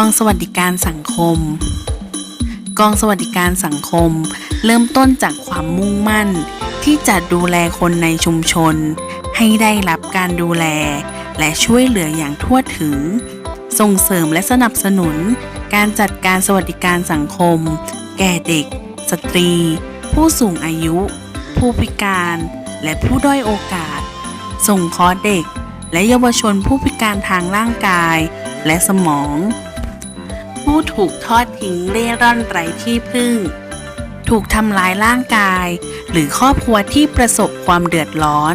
กองสวัสดิการสังคม กองสวัสดิการสังคม เริ่มต้นจากความมุ่งมั่น ที่จะดูแลคนในชุมชน ให้ได้รับการดูแล และช่วยเหลืออย่างทั่วถึง ส่งเสริมและสนับสนุน การจัดการสวัสดิการสังคม แก่เด็ก สตรี ผู้สูงอายุ ผู้พิการ และผู้ด้อยโอกาส ส่งคราะห์เด็กและเยาวชนผู้พิการทางร่างกาย และสมอง ผู้ถูกทอดทิ้งเร่ร่อนไร้ที่พึ่ง ถูกทำร้ายร่างกาย หรือครอบครัวที่ประสบความเดือดร้อน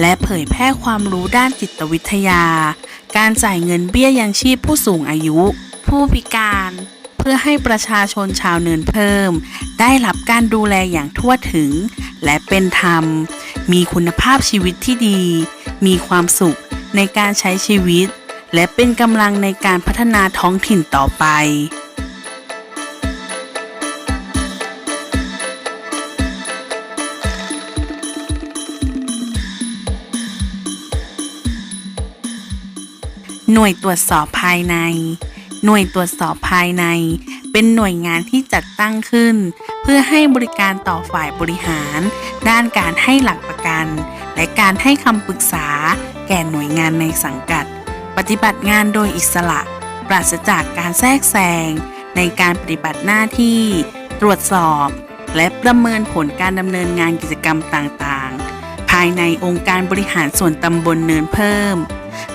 และเผยแพร่ความรู้ด้านจิตวิทยา การจ่ายเงินเบี้ยยังชีพผู้สูงอายุ ผู้พิการเพื่อให้ประชาชนชาวเนินเพิ่ม ได้รับการดูแลอย่างทั่วถึง และเป็นธรรม มีคุณภาพชีวิตที่ดี มีความสุขในการใช้ชีวิต และเป็นกำลังในการพัฒนาท้องถิ่นต่อไปหน่วยตรวจสอบภายใน หน่วยตรวจสอบภายใน เป็นหน่วยงานที่จัดตั้งขึ้น เพื่อให้บริการต่อฝ่ายบริหาร ด้านการให้หลักประกัน และการให้คำปรึกษา แก่หน่วยงานในสังกัด ฏิบัติงานโดยอิสระ ปราศจากการแทรกแซง ในการปฏิบัติหน้าที่ ตรวจสอบ และประเมินผลการดำเนินงานกิจกรรมต่างๆ ภายในองค์การบริหารส่วนตำบลเนินเพิ่ม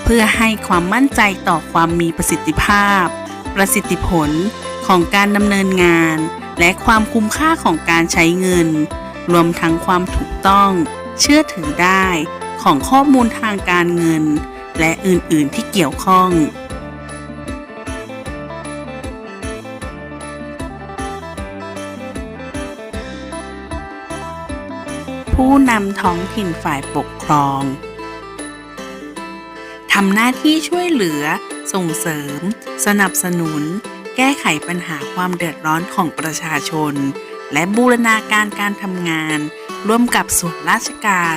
เพื่อให้ความมั่นใจต่อความมีประสิทธิภาพ ประสิทธิผลของการดำเนินงาน และความคุ้มค่าของการใช้เงิน รวมทั้งความถูกต้อง เชื่อถือได้ของข้อมูลทางการเงิน และอื่นๆที่เกี่ยวข้องผู้นำท้องถิ่นฝ่ายปกครองทำหน้าที่ช่วยเหลือ ส่งเสริม สนับสนุน แก้ไขปัญหาความเดือดร้อนของประชาชน และบูรณาการการทำงาน ร่วมกับส่วนราชการ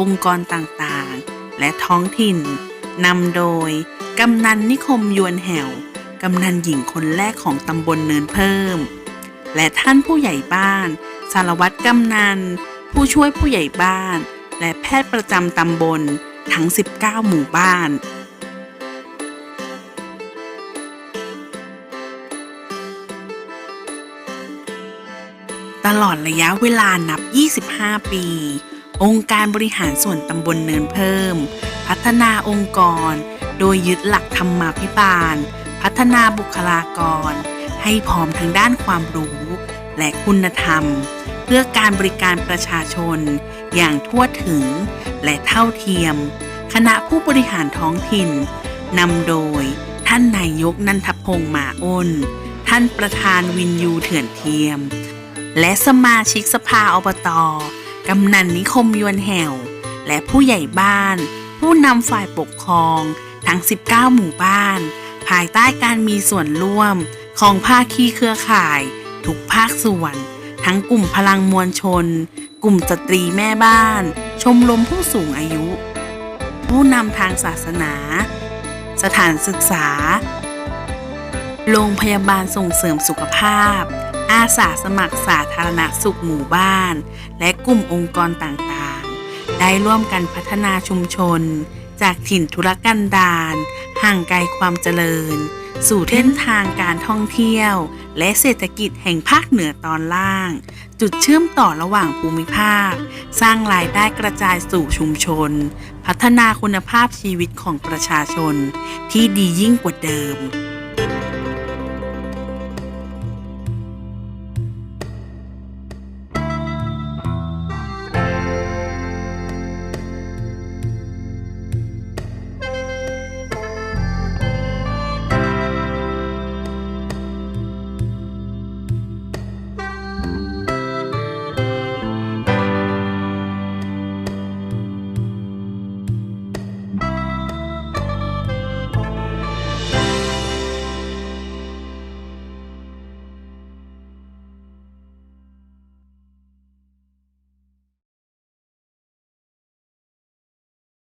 องค์กรต่างๆ และท้องถิ่น นำโดย กำนันนิคมยวนแห่วกำนันหญิงคนแรกของตำบลเนินเพิ่ม และท่านผู้ใหญ่บ้าน สารวัตรกำนัน ผู้ช่วยผู้ใหญ่บ้าน และแพทย์ประจำตำบลทั้ง 19 หมู่บ้านตลอดระยะเวลานับ 25 ปี องค์การบริหารส่วนตำบลเนินเพิ่ม พัฒนาองค์กร โดยยึดหลักธรรมาภิบาล พัฒนาบุคลากร ให้พร้อมทางด้านความรู้ และคุณธรรม เพื่อการบริการประชาชน อย่างทั่วถึงและเท่าเทียม คณะผู้บริหารท้องถิ่นนำโดย ท่านนายกนันทพงษ์หมาอ้น ท่านประธานวินยูเถื่อนเทียม และสมาชิกสภาอบตกำนันนิคมยวนแห่ว และผู้ใหญ่บ้าน ผู้นำฝ่ายปกครองทั้ง 19 หมู่บ้าน ภายใต้การมีส่วนร่วมของภาคีเครือข่าย ทุกภาคส่วน ทั้งกลุ่มพลังมวลชน กลุ่มสตรีแม่บ้าน ชมรมผู้สูงอายุ ผู้นำทางศาสนา สถานศึกษา โรงพยาบาลส่งเสริมสุขภาพ อาสาสมัครสาธารณสุขหมู่บ้าน และกลุ่มองค์กรต่างๆ ได้ร่วมกันพัฒนาชุมชน จากถิ่นธุรกันดารห่างไกลความเจริญ สู่เส้นทางการท่องเที่ยว และเศรษฐกิจแห่งภาคเหนือตอนล่าง จุดเชื่อมต่อระหว่างภูมิภาค สร้างรายได้กระจายสู่ชุมชน พัฒนาคุณภาพชีวิตของประชาชน ที่ดียิ่งกว่าเดิม